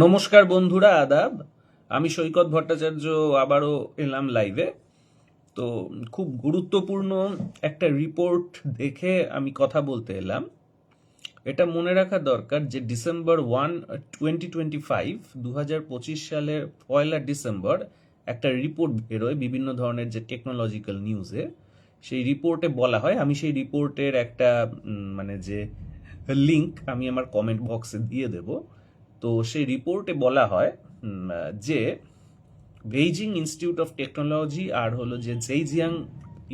নমস্কার বন্ধুরা, আদাব। আমি সৈকত ভট্টাচার্য আবারও এলাম লাইভে তো খুব গুরুত্বপূর্ণ একটা রিপোর্ট দেখে আমি কথা বলতে এলাম। এটা মনে রাখা দরকার যে December one twenty twenty five দু হাজার পঁচিশ সালের পয়লা ডিসেম্বর একটা রিপোর্ট বেরোয় বিভিন্ন ধরনের যে টেকনোলজিক্যাল নিউজে সেই রিপোর্টে বলা হয়, আমি সেই রিপোর্টের একটা মানে যে লিঙ্ক আমি আমার কমেন্ট বক্সে দিয়ে দেব। তো সেই রিপোর্টে বলা হয় যে বেইজিং ইনস্টিটিউট অফ টেকনোলজি আর হলো যে জেইজিয়াং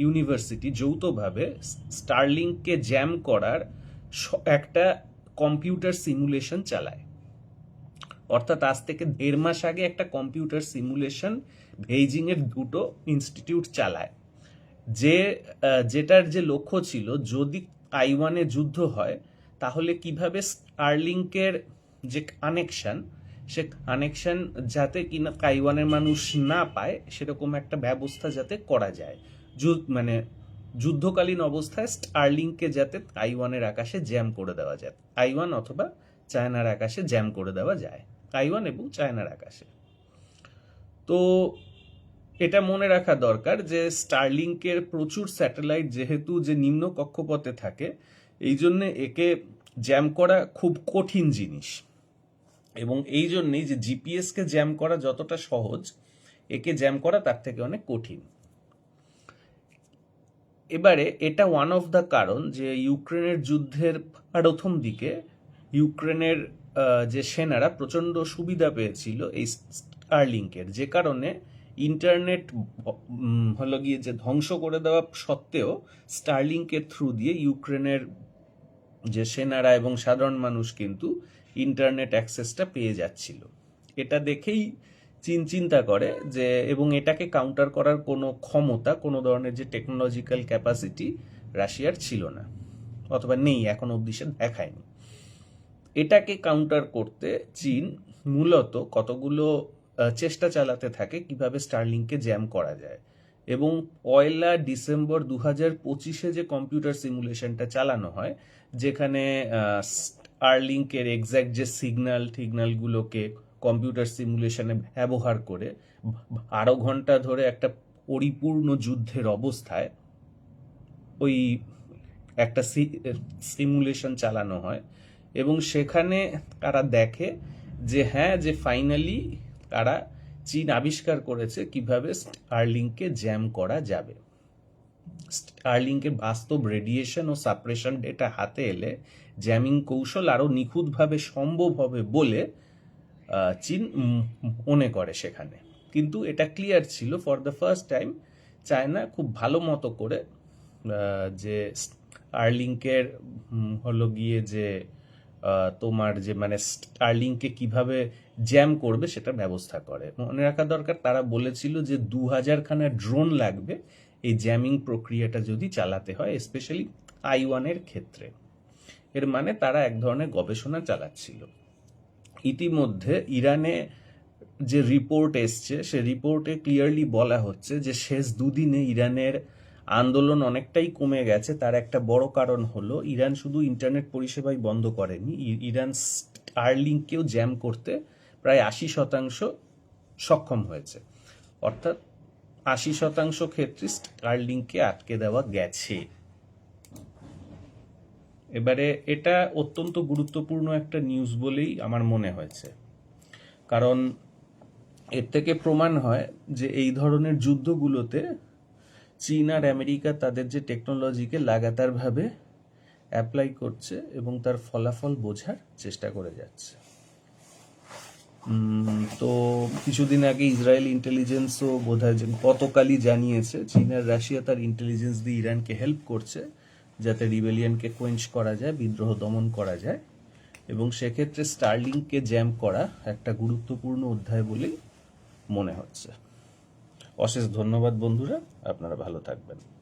ইউনিভার্সিটি যৌথভাবে স্টারলিংককে জ্যাম করার একটা কম্পিউটার সিমুলেশন চালায়। অর্থাৎ আজ থেকে দেড় মাস আগে একটা কম্পিউটার সিমুলেশন বেইজিং এর দুটো ইনস্টিটিউট চালায়। যে যেটার যে লক্ষ্য ছিল, যদি তাইওয়ানে যুদ্ধ হয়, তাহলে কীভাবে স্টারলিংকের যে কানেকশন সে কানেকশন যাতে কিনা তাইওয়ানের মানুষ না পায়, সেরকম একটা ব্যবস্থা যাতে করা যায়। মানে যুদ্ধকালীন অবস্থায় স্টার্লিংকে যাতে তাইওয়ানের আকাশে জ্যাম করে দেওয়া যায়। তাইওয়ান অথবা চায়নার আকাশে জ্যাম করে দেওয়া যায়। তাইওয়ান এবং চায়নার আকাশে। তো এটা মনে রাখা দরকার যে স্টারলিংকের প্রচুর স্যাটেলাইট যেহেতু যে নিম্ন কক্ষপথে থাকে এই জন্যে একে জ্যাম করা খুব কঠিন জিনিস। এবং এই জন্যেই যে জিপিএসকে জ্যাম করা যতটা সহজ, একে জ্যাম করা তার থেকে অনেক কঠিন। এবারে এটা ওয়ান অফ দ্য কারণ যে ইউক্রেনের যুদ্ধের প্রথম দিকে ইউক্রেনের যে সেনারা প্রচণ্ড সুবিধা পেয়েছিল এই স্টারলিংকের যে কারণে ইন্টারনেট হলো গিয়ে যে ধ্বংস করে দেওয়া সত্ত্বেও স্টারলিংকের থ্রু দিয়ে ইউক্রেনের যে সেনারা এবং সাধারণ মানুষ কিন্তু ইন্টারনেট অ্যাক্সেসটা পেয়ে যাচ্ছিল। এটা দেখেই চীন চিন্তা করে যে, এবং এটাকে কাউন্টার করার কোনো ক্ষমতা, কোনো ধরনের যে টেকনোলজিক্যাল ক্যাপাসিটি রাশিয়ার ছিল না, অথবা নেই, এখন অব্দি সে দেখায়নি। এটাকে কাউন্টার করতে চীন মূলত কতগুলো চেষ্টা চালাতে থাকে কীভাবে স্টারলিংকে জ্যাম করা যায়। এবং পয়লা ডিসেম্বর দু হাজার পঁচিশে যে কম্পিউটার সিমুলেশনটা চালানো হয়, যেখানে স্টারলিংকের এক্স্যাক্ট যে সিগন্যাল টিগনালগুলোকে কম্পিউটার সিমুলেশনে ব্যবহার করে বারো ঘণ্টা ধরে একটা পরিপূর্ণ যুদ্ধের অবস্থায় ওই একটা সিমুলেশন চালানো হয় এবং সেখানে তারা দেখে যে হ্যাঁ যে ফাইনালি তারা চীন আবিষ্কার করেছে কীভাবে স্টারলিংকে জ্যাম করা যাবে। স্টারলিংকের বাস্তব রেডিয়েশন ও সাপ্রেশন ডেটা হাতে এলে জ্যামিং কৌশল আরও নিখুঁতভাবে সম্ভব হবে বলে চীন মনে করে সেখানে। কিন্তু এটা ক্লিয়ার ছিল for the first time China খুব ভালো মতো করে যে স্টারলিংকের হলো গিয়ে যে তোমার যে মানে স্টারলিংকে কীভাবে জ্যাম করবে সেটা ব্যবস্থা করে। মনে রাখা দরকার, তারা বলেছিল যে দু হাজার খানা ড্রোন লাগবে এই জ্যামিং প্রক্রিয়াটা যদি চালাতে হয় স্পেশালি আই ওয়ানের ক্ষেত্রে, এর মানে তারা এক ধরনের গবেষণা চালাচ্ছিল। ইতিমধ্যে ইরানে যে রিপোর্ট এসছে, সে রিপোর্টে ক্লিয়ারলি বলা হচ্ছে যে শেষ দুদিনে ইরানের আন্দোলন অনেকটাই কমে গেছে। তার একটা বড় কারণ হলো, ইরান শুধু ইন্টারনেট পরিষেবাই বন্ধ করেনি ইরান স্টারলিংকেও জ্যাম করতে প্রায় আশি শতাংশ সক্ষম হয়েছে। অর্থাৎ আশি শতাংশ ক্ষেত্রে স্টারলিংকে আটকে দেওয়া গেছে। এবারে এটা অত্যন্ত গুরুত্বপূর্ণ একটা নিউজ বলেই আমার মনে হয়েছে। কারণ এর থেকে প্রমাণ হয় যে এই ধরনের যুদ্ধগুলোতে চীন আর আমেরিকা তাদের যে টেকনোলজিকে লাগাতারভাবে অ্যাপ্লাই করছে এবং তার ফলাফল বোঝার চেষ্টা করে যাচ্ছে। তো কিছুদিন আগে ইসরায়েল ইন্টেলিজেন্সও বোধ হয় গতকালই জানিয়েছে চীন আর রাশিয়া তার ইন্টেলিজেন্স দিয়ে ইরানকে হেল্প করছে যাতে রিবেলিয়নকে কোয়েঞ্চ করা যায়, বিদ্রোহ দমন করা যায়। এবং সেক্ষেত্রে স্টার্লিংকে জ্যাম করা একটা গুরুত্বপূর্ণ অধ্যায় বলেই মনে হচ্ছে। অশেষ ধন্যবাদ বন্ধুরা, আপনারা ভালো থাকবেন।